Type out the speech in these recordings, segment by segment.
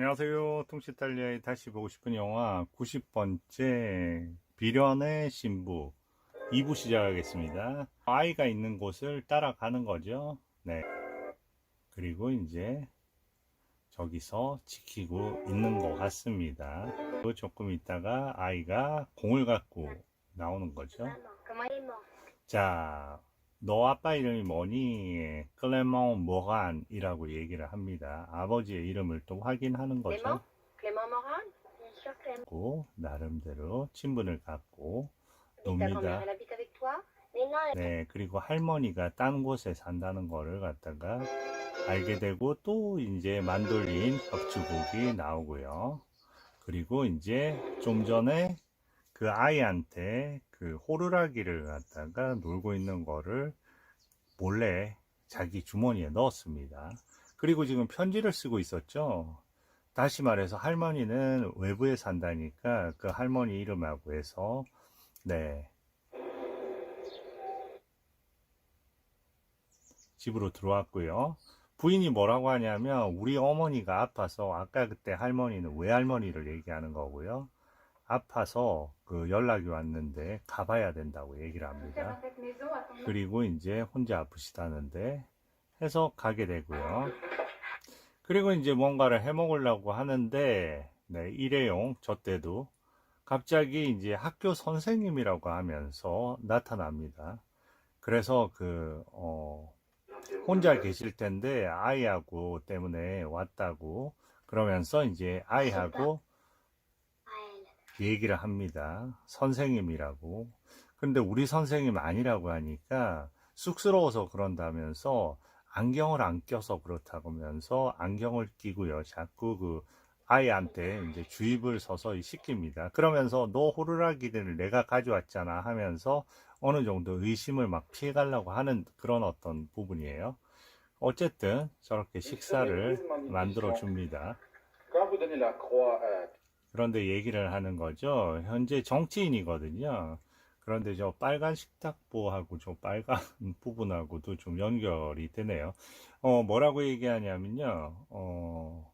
안녕하세요. 통시탈리아의 다시 보고 싶은 영화 90번째 비련의 신부 2부 시작하겠습니다. 아이가 있는 곳을 따라가는 거죠. 네. 그리고 이제 저기서 지키고 있는 것 같습니다. 또 조금 있다가 아이가 공을 갖고 나오는 거죠. 자, 너 아빠 이름이 뭐니? 클레몽 모란이라고 얘기를 합니다. 아버지의 이름을 또 확인하는 거죠. Sûr, Clément. 고 나름대로 친분을 갖고 놉니다. elle... 네, 그리고 할머니가 딴 곳에 산다는 거를 갖다가 알게 되고 또 이제 만돌린 벽주곡이 나오고요. 그리고 이제 좀 전에 그 아이한테 그 호루라기를 갖다가 놀고 있는 거를 몰래 자기 주머니에 넣었습니다. 그리고 지금 편지를 쓰고 있었죠. 다시 말해서 할머니는 외부에 산다니까 그 할머니 이름하고 해서 네 집으로 들어왔고요. 부인이 뭐라고 하냐면 우리 어머니가 아파서 아까 그때 할머니는 외할머니를 얘기하는 거고요. 아파서 그 연락이 왔는데 가봐야 된다고 얘기를 합니다. 그리고 이제 혼자 아프시다는데 해서 가게 되고요. 그리고 이제 뭔가를 해 먹으려고 하는데 네, 일회용 저 때도 갑자기 이제 학교 선생님이라고 하면서 나타납니다. 그래서 그 어, 혼자 계실 텐데 아이하고 때문에 왔다고 그러면서 이제 아이하고. 얘기를 합니다. 선생님이라고. 근데 우리 선생님 아니라고 하니까 쑥스러워서 그런다면서 안경을 안 껴서 그렇다고 하면서 안경을 끼고요. 자꾸 그 아이한테 이제 주입을 서서히 시킵니다. 그러면서 너 호루라기를 내가 가져왔잖아 하면서 어느 정도 의심을 막 피해가려고 하는 그런 어떤 부분이에요. 어쨌든 저렇게 식사를 만들어 줍니다. 그런데 얘기를 하는 거죠. 현재 정치인이거든요. 그런데 저 빨간 식탁보하고 저 빨간 부분하고도 좀 연결이 되네요. 어, 뭐라고 얘기하냐면요. 어,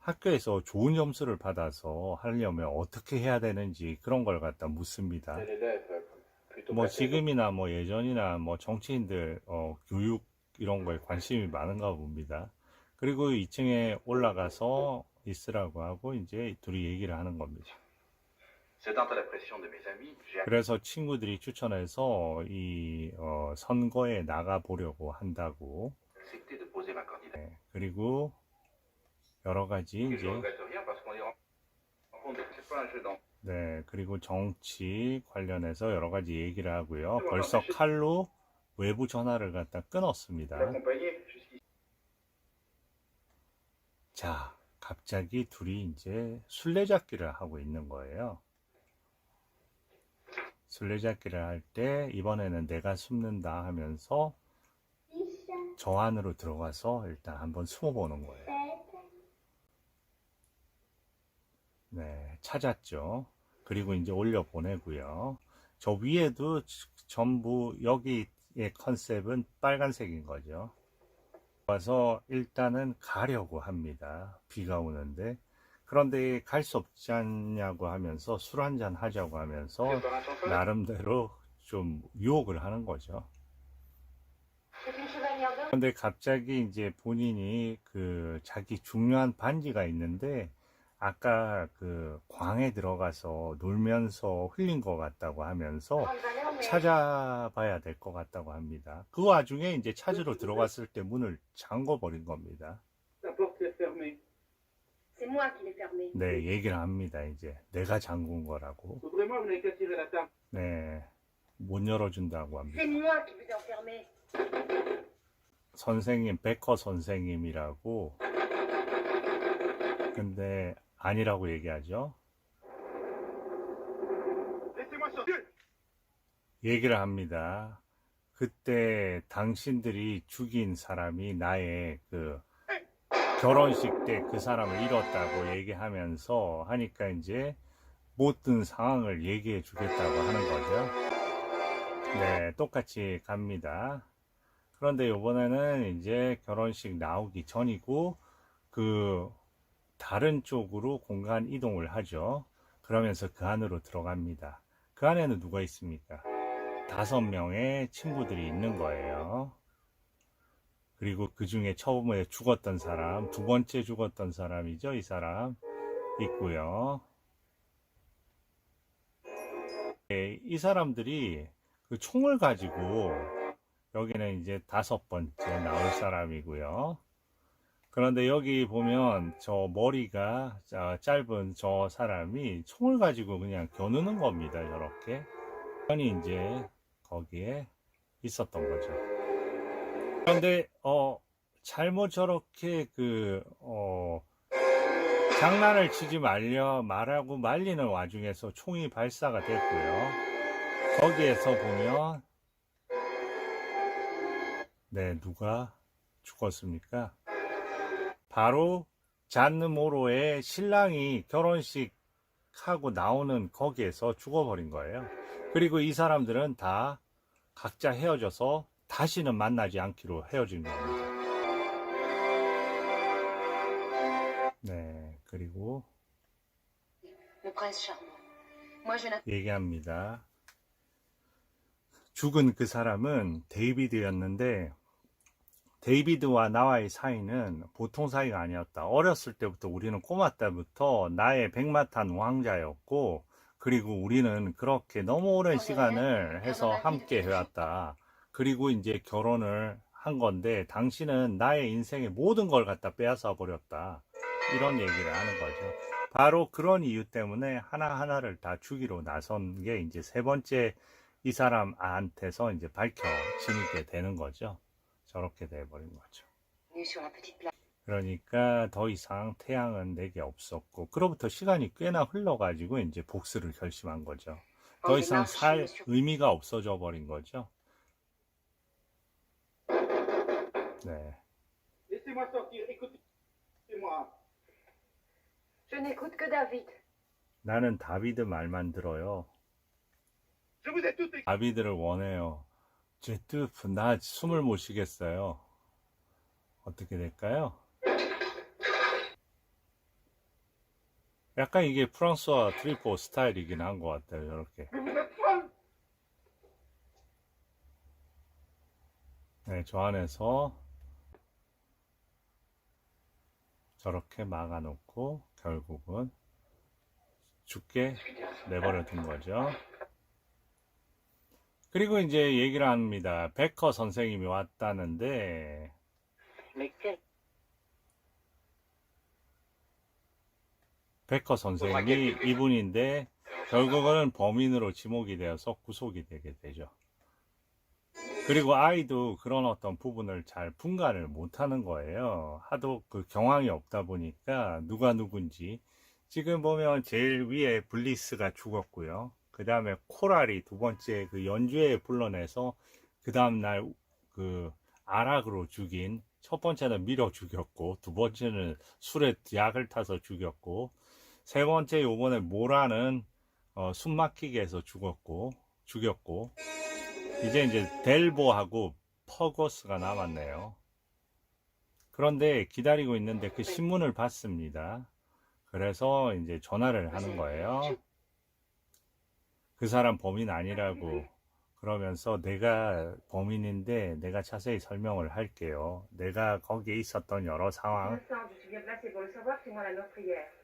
학교에서 좋은 점수를 받아서 하려면 어떻게 해야 되는지 그런 걸 갖다 묻습니다. 뭐 지금이나 뭐 예전이나 뭐 정치인들 어, 교육 이런 거에 관심이 많은가 봅니다. 그리고 2층에 올라가서 있으라고 하고 이제 둘이 얘기를 하는 겁니다. 그래서 친구들이 추천해서 이 어, 선거에 나가 보려고 한다고. 네, 그리고 여러 가지 이제. 네 그리고 정치 관련해서 여러 가지 얘기를 하고요. 벌써 칼로 외부 전화를 갖다 끊었습니다. 자, 갑자기 둘이 이제 술래잡기를 하고 있는 거예요. 술래잡기를 할 때 이번에는 내가 숨는다 하면서 저 안으로 들어가서 일단 한번 숨어보는 거예요. 네, 찾았죠. 그리고 이제 올려 보내고요. 저 위에도 전부 여기의 컨셉은 빨간색인 거죠. 와서 일단은 가려고 합니다. 비가 오는데. 그런데 갈 수 없지 않냐고 하면서 술 한잔 하자고 하면서. 나름대로 좀 유혹을 하는 거죠. 그런데 갑자기 이제 본인이 그 자기 중요한 반지가 있는데 아까 그 광에 들어가서 놀면서 흘린 것 같다고 하면서 찾아봐야 될 것 같다고 합니다. 그 와중에 이제 찾으러 들어갔을 때 문을 잠궈 버린 겁니다. 네, 얘기를 합니다. 이제 내가 잠근 거라고. 네, 못 열어준다고 합니다. 선생님, 베커 선생님이라고. 근데 아니라고 얘기하죠. 얘기를 합니다. 그때 당신들이 죽인 사람이 나의 그 결혼식 때 그 사람을 잃었다고 얘기하면서 하니까 이제 모든 상황을 얘기해 주겠다고 하는 거죠. 네, 똑같이 갑니다. 그런데 이번에는 이제 결혼식 나오기 전이고 그 다른 쪽으로 공간 이동을 하죠. 그러면서 그 안으로 들어갑니다. 그 안에는 누가 있습니까? 다섯 명의 친구들이 있는 거예요. 그리고 그 중에 처음에 죽었던 사람, 두 번째 죽었던 사람이죠, 이 사람. 있고요. 예, 이 사람들이 그 총을 가지고 여기는 이제 다섯 번째 나올 사람이고요. 그런데 여기 보면 저 머리가 자- 짧은 저 사람이 총을 가지고 그냥 겨누는 겁니다. 저렇게. 아니 이제 거기에 있었던 거죠. 그런데 어 잘못 저렇게 그 어, 장난을 치지 말려 말하고 말리는 와중에서 총이 발사가 됐고요. 거기에서 보면 네 누가 죽었습니까? 바로 잔느 모로의 신랑이 결혼식 하고 나오는 거기에서 죽어버린 거예요. 그리고 이 사람들은 다 각자 헤어져서 다시는 만나지 않기로 헤어진 겁니다. 네, 그리고 얘기합니다. 죽은 그 사람은 데이비드였는데 데이비드와 나와의 사이는 보통 사이가 아니었다. 어렸을 때부터 우리는 꼬마 때부터 나의 백마탄 왕자였고 그리고 우리는 그렇게 너무 오랜 시간을 해서 함께 해왔다. 그리고 이제 결혼을 한 건데 당신은 나의 인생의 모든 걸 갖다 빼앗아 버렸다. 이런 얘기를 하는 거죠. 바로 그런 이유 때문에 하나하나를 다 주기로 나선 게 이제 세 번째 이 사람한테서 이제 밝혀지게 되는 거죠. 저렇게 돼버린 거죠. 그러니까 더 이상 태양은 내게 없었고, 그로부터 시간이 꽤나 흘러가지고 이제 복수를 결심한 거죠. 더 이상 살 의미가 없어져 버린 거죠. 네. 나는 다비드 말만 들어요. 다비드를 원해요. 제트프, 나 숨을 못 쉬겠어요. 어떻게 될까요? 약간 이게 프랑스와 트리포 스타일이긴 한 것 같아요, 이렇게. 네, 저 안에서 저렇게 막아 놓고 결국은 죽게 내버려 둔 거죠. 그리고 이제 얘기를 합니다. 베커 선생님이 왔다는데 quel 베커 선생님이 이분인데 결국은 범인으로 지목이 되어서 구속이 되게 되죠. 그리고 아이도 그런 어떤 부분을 잘 분간을 못하는 거예요. 하도 그 경황이 없다 보니까 누가 누군지 지금 보면 제일 위에 블리스가 죽었고요. 그 다음에 코랄이 두 번째 그 연주에 불러내서 그 다음날 그 아락으로 죽인 첫 번째는 밀어 죽였고 두 번째는 술에 약을 타서 죽였고 세 번째 요번에 모라는 어, 숨 막히게 해서 죽었고 죽였고 이제 이제 델보하고 퍼거스가 남았네요. 그런데 기다리고 있는데 그 신문을 봤습니다. 그래서 이제 전화를 하는 거예요. 그 사람 범인 아니라고 그러면서 내가 범인인데 내가 자세히 설명을 할게요. 내가 거기에 있었던 여러 상황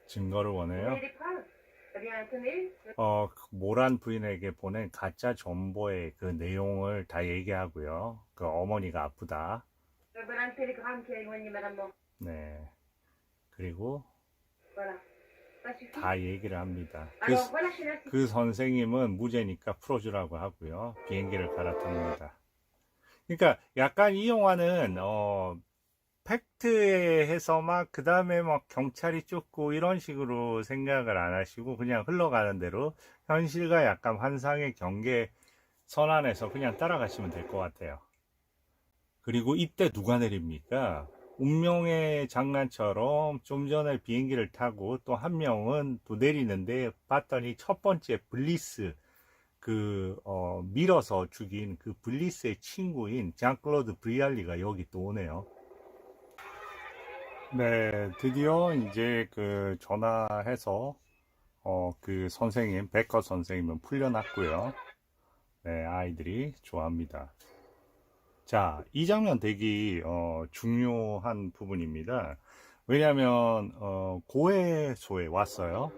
증거를 원해요. Eh. 어, 그 모란 부인에게 보낸 가짜 정보의 그 내용을 다 얘기하고요. 그 어머니가 아프다. Euh. 네. 그리고. 다 얘기를 합니다. 그, 그 선생님은 무죄니까 풀어주라고 하고요. 비행기를 갈아탑니다. 그러니까 약간 이 영화는 어 팩트에 해서 막 그 다음에 막 경찰이 쫓고 이런 식으로 생각을 안 하시고 그냥 흘러가는 대로 현실과 약간 환상의 경계 선안에서 그냥 따라가시면 될 것 같아요. 그리고 이때 누가 내립니까? 운명의 장난처럼 좀 전에 비행기를 타고 또 한 명은 또 내리는데 봤더니 첫 번째 블리스 그 어, 밀어서 죽인 그 블리스의 친구인 장클로드 브리알리가 여기 또 오네요. 네, 드디어 이제 그 전화해서 어, 그 선생님, 백커 선생님은 풀려났고요. 네, 아이들이 좋아합니다. 자, 이 장면 되게 어, 중요한 부분입니다. 왜냐하면 어, 고해소에 왔어요.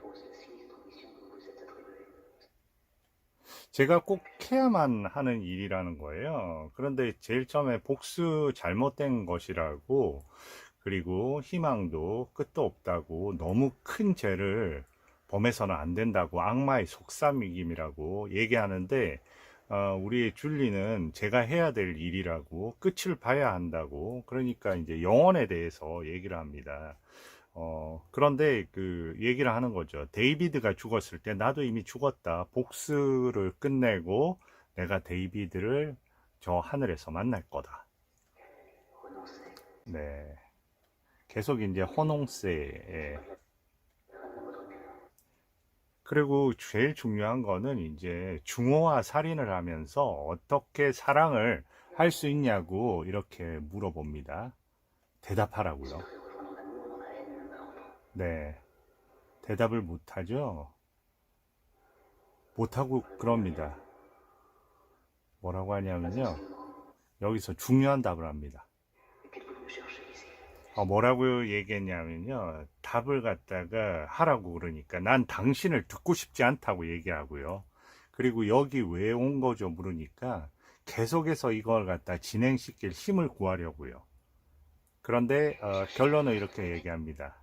제가 꼭 해야만 하는 일이라는 거예요. 그런데 제일 처음에 복수 잘못된 것이라고 그리고 희망도 끝도 없다고 너무 큰 죄를 범해서는 안 된다고 악마의 속삭임이라고 얘기하는데 어, 우리 줄리는 제가 해야 될 일이라고 끝을 봐야 한다고 그러니까 이제 영혼에 대해서 얘기를 합니다. 어, 그런데 그 얘기를 하는 거죠. 데이비드가 죽었을 때 나도 이미 죽었다. 복수를 끝내고 내가 데이비드를 저 하늘에서 만날 거다. 네. 계속 이제 헌홍세에 그리고 제일 중요한 거는 이제 중호와 살인을 하면서 어떻게 사랑을 할 수 있냐고 이렇게 물어봅니다. 대답하라고요. 네. 대답을 못하죠? 못하고 그럽니다. 뭐라고 하냐면요. 여기서 중요한 답을 합니다. 어, 뭐라고 얘기했냐면요. 답을 갖다가 하라고 그러니까 난 당신을 듣고 싶지 않다고 얘기하고요. 그리고 여기 왜 온 거죠? 물으니까 계속해서 이걸 갖다 진행시킬 힘을 구하려고요. 그런데 어, 결론은 이렇게 얘기합니다.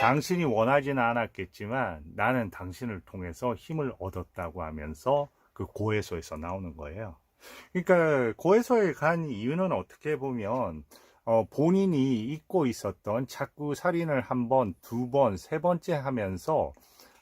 당신이 원하지는 않았겠지만 나는 당신을 통해서 힘을 얻었다고 하면서 그 고해소에서 나오는 거예요. 그러니까 고해소에 간 이유는 어떻게 보면 어, 본인이 잊고 있었던 자꾸 살인을 한 번, 두 번, 세 번째 하면서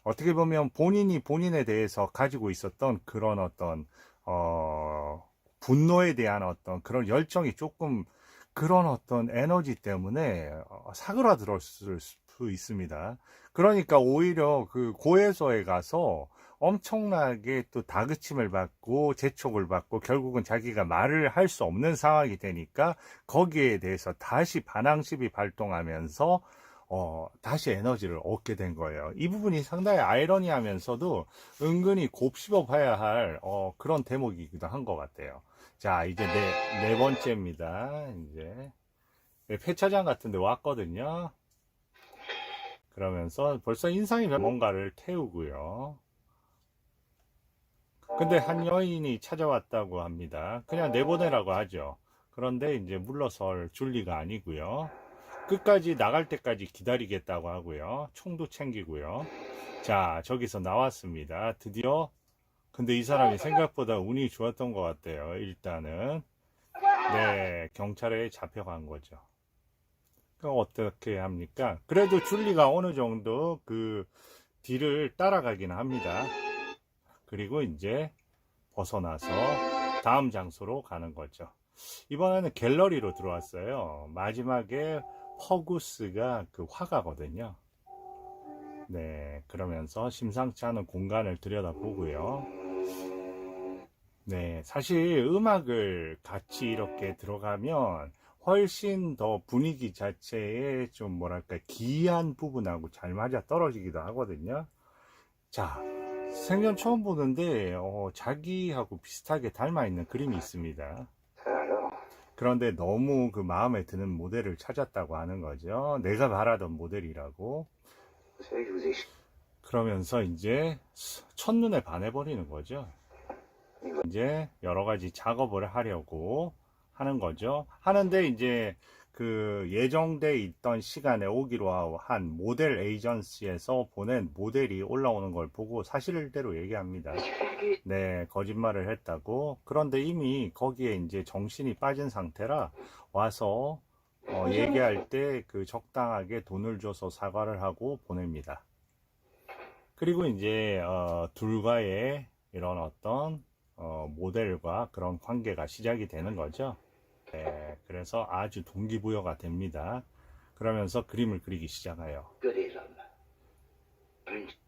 어떻게 보면 본인이 본인에 대해서 가지고 있었던 그런 어떤 어, 분노에 대한 어떤 그런 열정이 조금 그런 어떤 에너지 때문에 어, 사그라들었을 수 있습니다. 그러니까 오히려 그 고해소에 가서 엄청나게 또 다그침을 받고 재촉을 받고 결국은 자기가 말을 할 수 없는 상황이 되니까 거기에 대해서 다시 반항심이 발동하면서 어, 다시 에너지를 얻게 된 거예요. 이 부분이 상당히 아이러니하면서도 은근히 곱씹어 봐야 할 어, 그런 대목이기도 한 것 같아요. 자, 이제 네, 네 번째입니다. 이제 네, 폐차장 같은 데 왔거든요. 그러면서 벌써 인상이 뭔가를 태우고요. 근데 한 여인이 찾아왔다고 합니다. 그냥 내보내라고 하죠. 그런데 이제 물러설 줄리가 아니고요. 끝까지 나갈 때까지 기다리겠다고 하고요. 총도 챙기고요. 자, 저기서 나왔습니다. 드디어. 근데 이 사람이 생각보다 운이 좋았던 것 같아요. 일단은. 네, 경찰에 잡혀간 거죠. 그럼 어떻게 합니까? 그래도 줄리가 어느 정도 그 뒤를 따라가기는 합니다. 그리고 이제 벗어나서 다음 장소로 가는 거죠. 이번에는 갤러리로 들어왔어요. 마지막에 퍼구스가 그 화가거든요. 네, 그러면서 심상치 않은 공간을 들여다보고요. 네, 사실 음악을 같이 이렇게 들어가면 훨씬 더 분위기 자체에 좀 뭐랄까 기이한 부분하고 잘 맞아 떨어지기도 하거든요. 자, 생전 처음 보는데 어, 자기하고 비슷하게 닮아 있는 그림이 있습니다. 그런데 너무 그 마음에 드는 모델을 찾았다고 하는 거죠. 내가 바라던 모델이라고. 그러면서 이제 첫눈에 반해버리는 거죠. 이제 여러 가지 작업을 하려고 하는 거죠. 하는데 이제 그 예정돼 있던 시간에 오기로 한 모델 에이전시에서 보낸 모델이 올라오는 걸 보고 사실대로 얘기합니다. 네, 거짓말을 했다고. 그런데 이미 거기에 이제 정신이 빠진 상태라 와서 어, 얘기할 때 그 적당하게 돈을 줘서 사과를 하고 보냅니다. 그리고 이제 어, 둘과의 이런 어떤 어, 모델과 그런 관계가 시작이 되는 거죠. 네, 그래서 아주 동기부여가 됩니다. 그러면서 그림을 그리기 시작해요.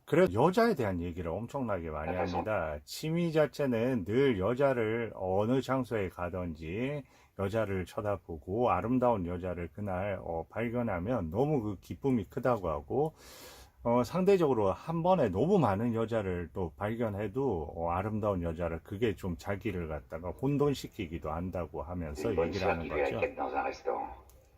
그래 여자에 대한 얘기를 엄청나게 많이 합니다. 취미 자체는 늘 여자를 어느 장소에 가든지 여자를 쳐다보고 아름다운 여자를 그날 어, 발견하면 너무 그 기쁨이 크다고 하고 어, 상대적으로 한 번에 너무 많은 여자를 또 발견해도 어, 아름다운 여자를 그게 좀 자기를 갖다가 혼돈시키기도 한다고 하면서 얘기를 하는 거죠.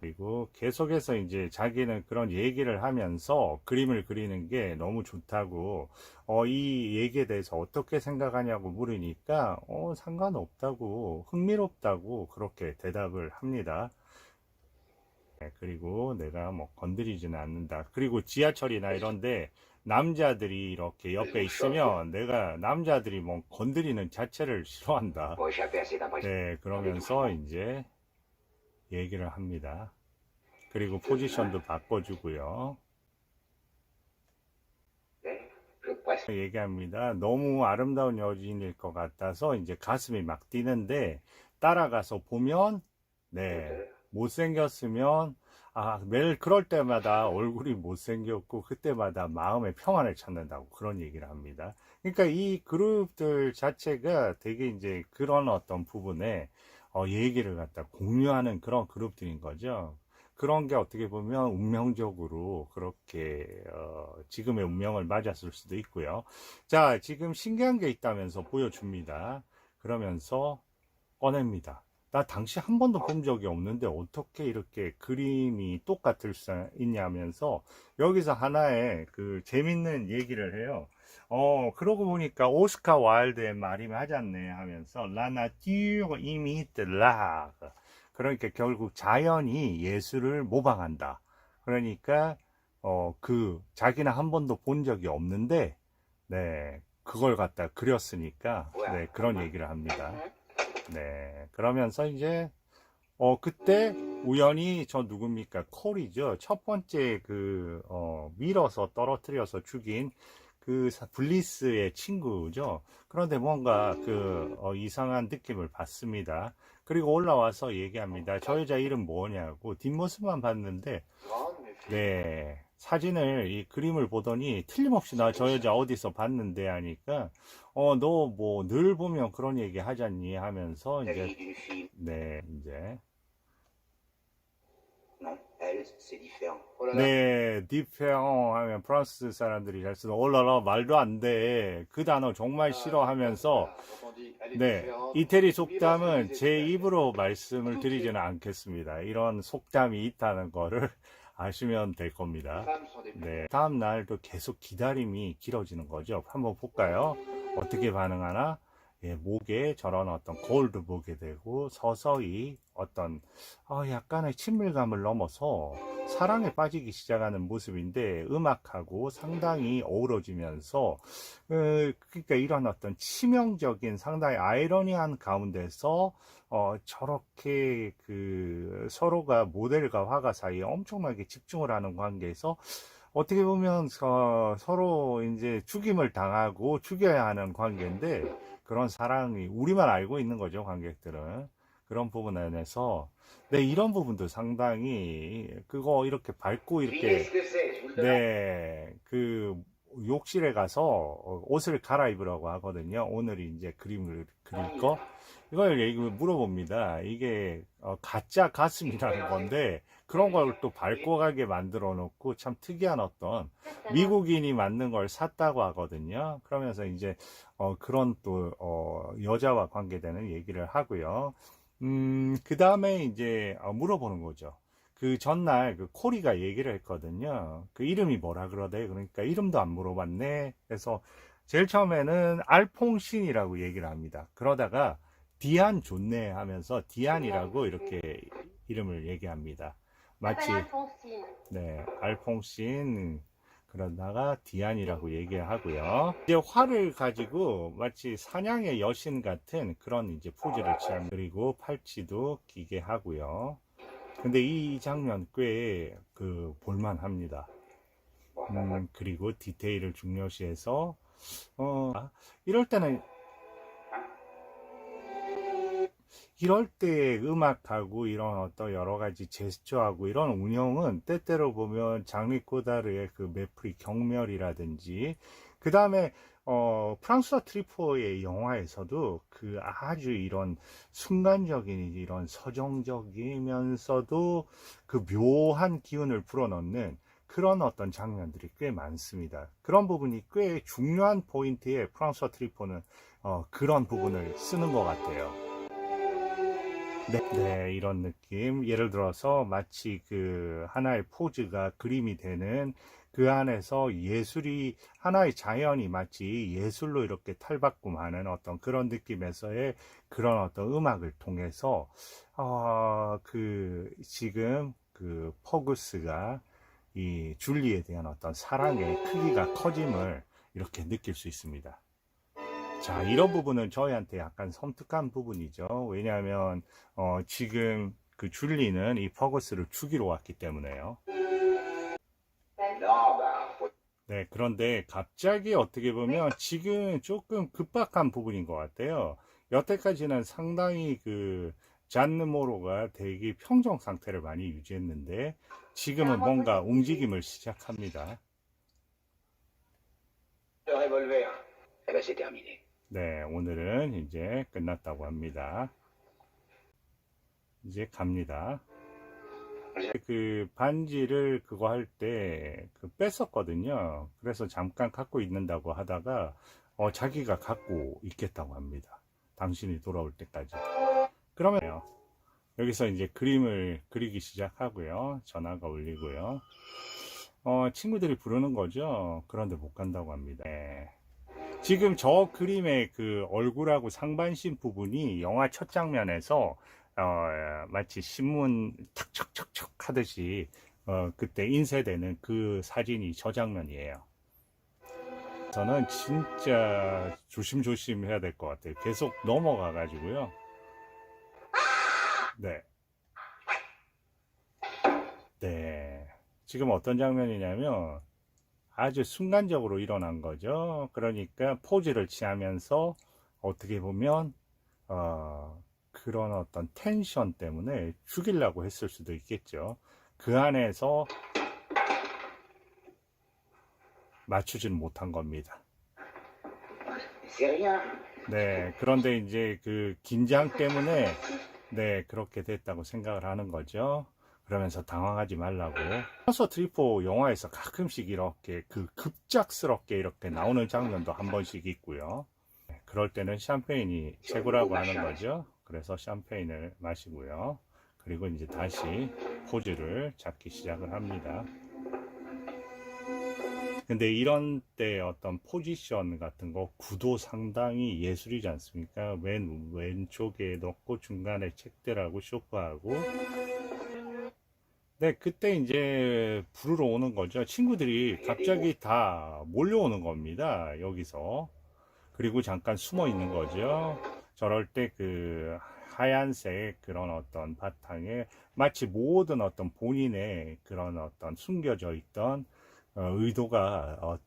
그리고 계속해서 이제 자기는 그런 얘기를 하면서 그림을 그리는 게 너무 좋다고, 어, 이 얘기에 대해서 어떻게 생각하냐고 물으니까, 어, 상관없다고, 흥미롭다고 그렇게 대답을 합니다. 네, 그리고 내가 뭐 건드리지는 않는다. 그리고 지하철이나 이런데 남자들이 이렇게 옆에 있으면 내가 남자들이 뭐 건드리는 자체를 싫어한다. 네, 그러면서 이제 얘기를 합니다. 그리고 포지션도 바꿔주고요. Je presque. 얘기합니다. 너무 아름다운 여인일 것 같아서 이제 가슴이 막 뛰는데 따라가서 보면 네, 못생겼으면 아, 매일 그럴 때마다 얼굴이 못생겼고 그때마다 마음의 평안을 찾는다고 그런 얘기를 합니다. 그러니까 이 그룹들 자체가 되게 이제 그런 어떤 부분에 어, 얘기를 갖다 공유하는 그런 그룹들인 거죠. 그런 게 어떻게 보면 운명적으로 그렇게 어, 지금의 운명을 맞았을 수도 있고요. 자, 지금 신기한 게 있다면서 보여줍니다. 그러면서 꺼냅니다. 나 당시 한 번도 본 적이 없는데 어떻게 이렇게 그림이 똑같을 수 있냐면서 여기서 하나의 그 재밌는 얘기를 해요. 어, 그러고 보니까 오스카 와일드의 말이 맞았네 하면서 La nature imite l'art. 그러니까 결국 자연이 예술을 모방한다. 그러니까 어, 그 자기는 한 번도 본 적이 없는데 네, 그걸 갖다 그렸으니까 네, 그런 얘기를 합니다. 네, 그러면서 이제 어 그때 우연히 저 누굽니까? 콜이죠. 첫 번째 그 어, 밀어서 떨어뜨려서 죽인 그 사- 블리스의 친구죠. 그런데 뭔가 그 어, 이상한 느낌을 받습니다. 그리고 올라와서 얘기합니다. 저 여자 이름 뭐냐고 뒷모습만 봤는데 네 사진을 이 그림을 보더니 틀림없이 나 저 여자 어디서 봤는데 하니까 어 너 뭐 늘 보면 그런 얘기 하잖니 하면서 La 이제. 네, 이제. Là là. 네, 하면 프랑스 사람들이 잘 쓰는 올라라 말도 안 돼. 그 단어 정말 싫어하면서 elle est 네, 이태리 속담은 제 입으로 말씀을 드리지는 않겠습니다. 이런 속담이 있다는 거를 아시면 될 겁니다. 네, 다음 날도 계속 기다림이 길어지는 거죠. 한번 볼까요? 어떻게 반응하나? 예, 목에 저런 어떤 거울도 보게 되고 서서히 어떤 어, 약간의 친밀감을 넘어서 사랑에 빠지기 시작하는 모습인데 음악하고 상당히 어우러지면서 어, 그러니까 이런 어떤 치명적인 상당히 아이러니한 가운데서 어, 저렇게 그 서로가 모델과 화가 사이에 엄청나게 집중을 하는 관계에서 어떻게 보면 서, 서로 이제 죽임을 당하고 죽여야 하는 관계인데 그런 사랑이 우리만 알고 있는 거죠 관객들은 그런 부분 안에서 네 이런 부분도 상당히 그거 이렇게 밟고 이렇게. 네, 그 욕실에 가서 어, 옷을 갈아입으라고 하거든요. 오늘이 이제 그림을 그릴 거. 이걸 얘기 물어봅니다. 이게 어, 가짜 가슴이라는 건데 그런 걸 또 밟고 가게 만들어 놓고 참 특이한 어떤 미국인이 만든 걸 샀다고 하거든요. 그러면서 이제 어, 그런 또 어, 여자와 관계되는 얘기를 하고요. 음, 그 다음에 이제 어, 물어보는 거죠. 그 전날 그 코리가 얘기를 했거든요. 그 이름이 뭐라 그러대? 그러니까 이름도 안 물어봤네. 그래서 제일 처음에는 알퐁신이라고 얘기를 합니다. 그러다가 디안 좋네 하면서 디안이라고 이렇게 이름을 얘기합니다. 마치 네, 알퐁신 그러다가 디안이라고 얘기하고요. 이제 활을 가지고 마치 사냥의 여신 같은 그런 이제 포즈를 취합니다. 그리고 팔찌도 끼게 하고요. 근데 이 장면 꽤 그 볼만합니다. 음, 그리고 디테일을 중요시해서 어, 이럴 때는 이럴 때 음악하고 이런 어떤 여러 가지 제스처하고 이런 운영은 때때로 보면 장리 코다르의 그 메프리 경멸이라든지 그 다음에 어, 프랑스와 트리포의 영화에서도 그 아주 이런 순간적인 이런 서정적이면서도 그 묘한 기운을 불어넣는 그런 어떤 장면들이 꽤 많습니다. 그런 부분이 꽤 중요한 포인트에 프랑스와 트리포는 어, 그런 부분을 쓰는 것 같아요. 네, 네, 이런 느낌. 예를 들어서 마치 그 하나의 포즈가 그림이 되는 그 안에서 예술이 하나의 자연이 마치 예술로 이렇게 탈바꿈하는 어떤 그런 느낌에서의 그런 어떤 음악을 통해서 어, 그 지금 그 퍼구스가 이 줄리에 대한 어떤 사랑의 크기가 커짐을 이렇게 느낄 수 있습니다. 자, 이런 부분은 저희한테 약간 섬뜩한 부분이죠. 왜냐하면 어, 지금 그 줄리는 이 퍼거스를 죽이러 왔기 때문에요. 네, 그런데 갑자기 어떻게 보면 지금 조금 급박한 부분인 것 같아요. 여태까지는 상당히 그 잔느모로가 되게 평정 상태를 많이 유지했는데 지금은 뭔가 움직임을 시작합니다. 네, 오늘은 이제 끝났다고 합니다. 이제 갑니다. 그 반지를 그거 할 때 그 뺐었거든요. 그래서 잠깐 갖고 있는다고 하다가 어, 자기가 갖고 있겠다고 합니다. 당신이 돌아올 때까지. 그러면요. 여기서 이제 그림을 그리기 시작하고요. 전화가 울리고요. 어, 친구들이 부르는 거죠. 그런데 못 간다고 합니다. 네. 지금 저 그림의 그 얼굴하고 상반신 부분이 영화 첫 장면에서 어, 마치 신문 탁척척척 하듯이 어, 그때 인쇄되는 그 사진이 저 장면이에요. 저는 진짜 조심조심 해야 될 것 같아요. 계속 넘어가 가지고요. 네. 네. 지금 어떤 장면이냐면 아주 순간적으로 일어난 거죠. 그러니까 포즈를 취하면서 어떻게 보면 어, 그런 어떤 텐션 때문에 죽이려고 했을 수도 있겠죠. 그 안에서 맞추지는 못한 겁니다. Rien. 네, 그런데 이제 그 긴장 때문에 네, 그렇게 됐다고 생각을 하는 거죠. 그러면서 당황하지 말라고. 프랑스 트리포 영화에서 가끔씩 이렇게 그 급작스럽게 이렇게 나오는 장면도 한 번씩 있고요. 네, 그럴 때는 샴페인이 최고라고 하는 거죠. 그래서 샴페인을 마시고요. 그리고 이제 다시 포즈를 잡기 시작을 합니다. 근데 이런 때 어떤 포지션 같은 거 구도 상당히 예술이지 않습니까? 왼 왼쪽에 넣고 중간에 책들하고 쇼파하고 네 그때 이제 부르러 오는 거죠. 친구들이 갑자기 다 몰려오는 겁니다. 여기서 그리고 잠깐 숨어 있는 거죠. 저럴 때 그 하얀색 그런 어떤 바탕에 마치 모든 어떤 본인의 그런 어떤 숨겨져 있던 어, 의도가 어,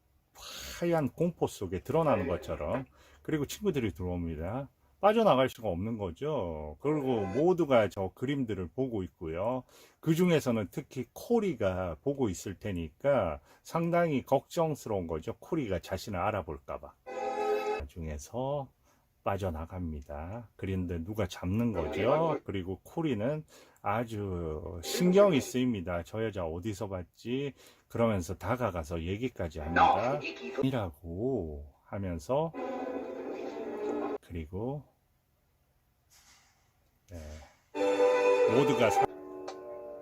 하얀 공포 속에 드러나는 것처럼 그리고 친구들이 들어옵니다. 빠져나갈 수가 없는 거죠. 그리고 모두가 저 그림들을 보고 있고요. 그 중에서는 특히 코리가 보고 있을 테니까 상당히 걱정스러운 거죠. 코리가 자신을 알아볼까봐. 나중에서 빠져나갑니다. 그런데 누가 잡는 거죠. 그리고 코리는 아주 신경이 쓰입니다. 저 여자 어디서 봤지? 그러면서 다가가서 얘기까지 합니다. 이라고 하면서 그리고 네, 모두가 사-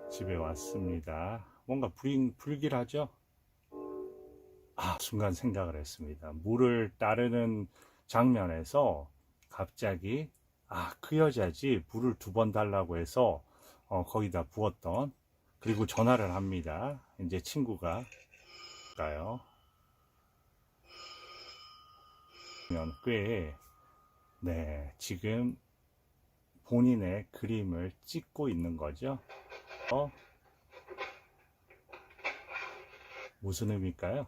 집에 왔습니다. 뭔가 불, 불길하죠? 아, 순간 생각을 했습니다. 물을 따르는 장면에서 갑자기 아, 그 여자지 물을 두 번 달라고 해서 어, 거기다 부었던 그리고 전화를 합니다. 이제 친구가 가요. 면 꽤, 네, 지금 본인의 그림을 찍고 있는 거죠. 어? 무슨 의미일까요?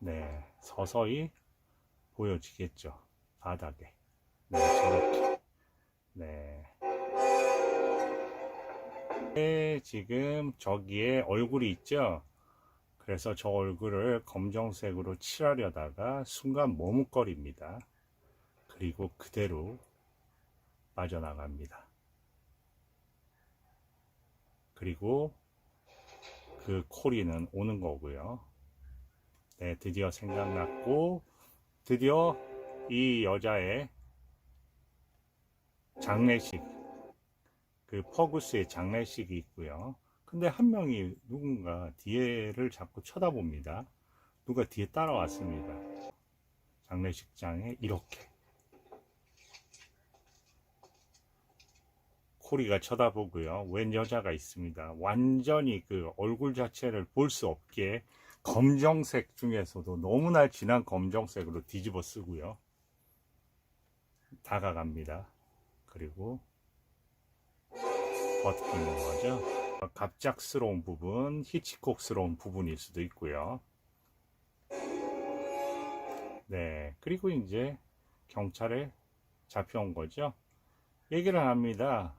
네, 서서히 보여지겠죠. 바닥에. 네, 저렇게. 네. 네, 지금 저기에 얼굴이 있죠? 그래서 저 얼굴을 검정색으로 칠하려다가 순간 머뭇거립니다. 그리고 그대로 빠져나갑니다. 그리고 그 코리는 오는 거고요. 네, 드디어 생각났고, 드디어 이 여자의 장례식, 그 퍼구스의 장례식이 있고요. 근데 한 명이 누군가 뒤에를 자꾸 쳐다봅니다. 누가 뒤에 따라왔습니다. 장례식장에 이렇게. 코리가 쳐다보고요. 웬 여자가 있습니다. 완전히 그 얼굴 자체를 볼 수 없게 검정색 중에서도 너무나 진한 검정색으로 뒤집어 쓰고요. 다가갑니다. 그리고 버티는 거죠. 갑작스러운 부분, 히치콕스러운 부분일 수도 있고요. 네, 그리고 이제 경찰에 잡혀온 거죠. 얘기를 합니다.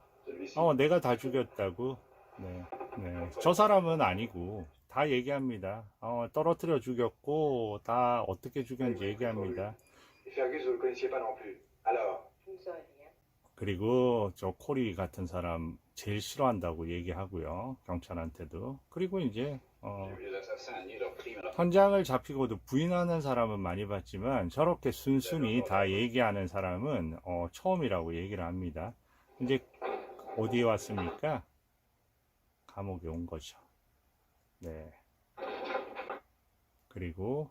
어, 내가 다 죽였다고. 네, 네. 저 사람은 아니고 다 얘기합니다. 어, 떨어뜨려 죽였고 다 어떻게 죽였는지 얘기합니다. 그리고 저 코리 같은 사람 제일 싫어한다고 얘기하고요. 경찰한테도. 그리고 이제 어, 현장을 잡히고도 부인하는 사람은 많이 봤지만 저렇게 순순히 다 얘기하는 사람은 어, 처음이라고 얘기를 합니다. 이제 어디에 왔습니까? 감옥에 온 거죠. 네. 그리고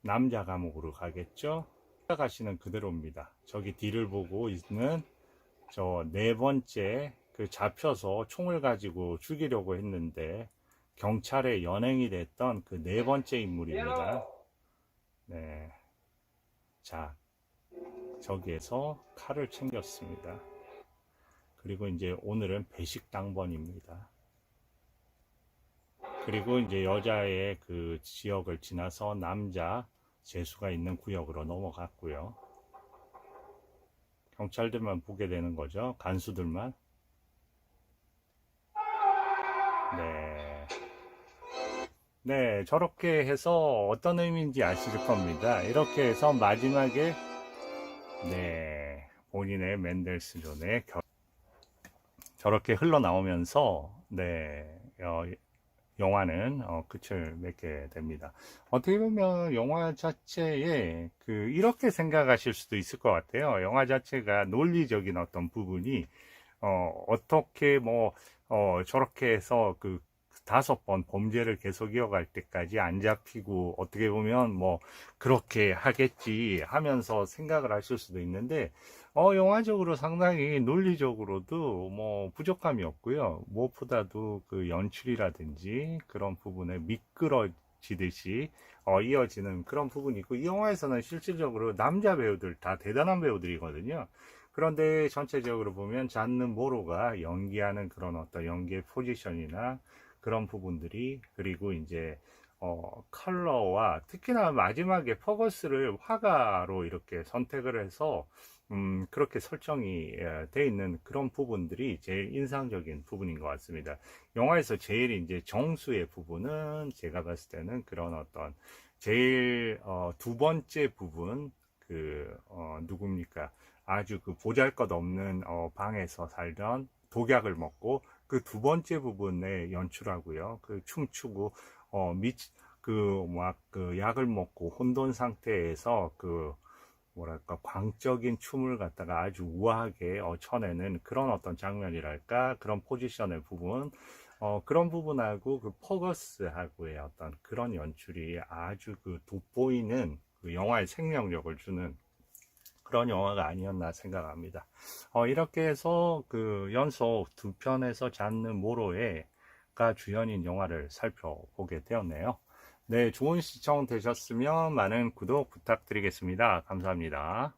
남자 감옥으로 가겠죠. 가시는 그대로입니다. 저기 뒤를 보고 있는 저 네 번째 그 잡혀서 총을 가지고 죽이려고 했는데 경찰에 연행이 됐던 그 네 번째 인물입니다. 네. 자, 저기에서 칼을 챙겼습니다. 그리고 이제 오늘은 배식 당번입니다. 그리고 이제 여자의 그 지역을 지나서 남자 재수가 있는 구역으로 넘어갔고요. 경찰들만 보게 되는 거죠. 간수들만. 네. 네, 저렇게 해서 어떤 의미인지 아실 겁니다. 이렇게 해서 마지막에, 네, 본인의 맨델스존의 결, 저렇게 흘러나오면서, 네, 어, 영화는 어, 끝을 맺게 됩니다. 어떻게 보면 영화 자체에 그 이렇게 생각하실 수도 있을 것 같아요. 영화 자체가 논리적인 어떤 부분이 어, 어떻게 뭐 어, 저렇게 해서 그 다섯 번 범죄를 계속 이어갈 때까지 안 잡히고 어떻게 보면 뭐 그렇게 하겠지 하면서 생각을 하실 수도 있는데 어 영화적으로 상당히 논리적으로도 뭐 부족함이 없고요. 무엇보다도 그 연출이라든지 그런 부분에 미끄러지듯이 어, 이어지는 그런 부분이 있고 이 영화에서는 실질적으로 남자 배우들 다 대단한 배우들이거든요. 그런데 전체적으로 보면 잔느 모로가 연기하는 그런 어떤 연기의 포지션이나 그런 부분들이 그리고 이제 어, 컬러와 특히나 마지막에 퍼거스를 화가로 이렇게 선택을 해서 음, 그렇게 설정이 예, 돼 있는 그런 부분들이 제일 인상적인 부분인 것 같습니다. 영화에서 제일 이제 정수의 부분은 제가 봤을 때는 그런 어떤 제일 어, 두 번째 부분 그 어, 누굽니까 아주 그 보잘것 없는 어, 방에서 살던 독약을 먹고 그 두 번째 부분에 연출하고요. 그 춤추고 어, 미, 그, 막, 그, 약을 먹고 혼돈 상태에서 그, 뭐랄까, 광적인 춤을 갖다가 아주 우아하게 어, 쳐내는 그런 어떤 장면이랄까, 그런 포지션의 부분, 어, 그런 부분하고 그 퍼거스하고의 어떤 그런 연출이 아주 그 돋보이는 그 영화의 생명력을 주는 그런 영화가 아니었나 생각합니다. 어, 이렇게 해서 그 연속 두 편에서 잔느 모로에가 주연인 영화를 살펴보게 되었네요. 네, 좋은 시청 되셨으면 많은 구독 부탁드리겠습니다. 감사합니다.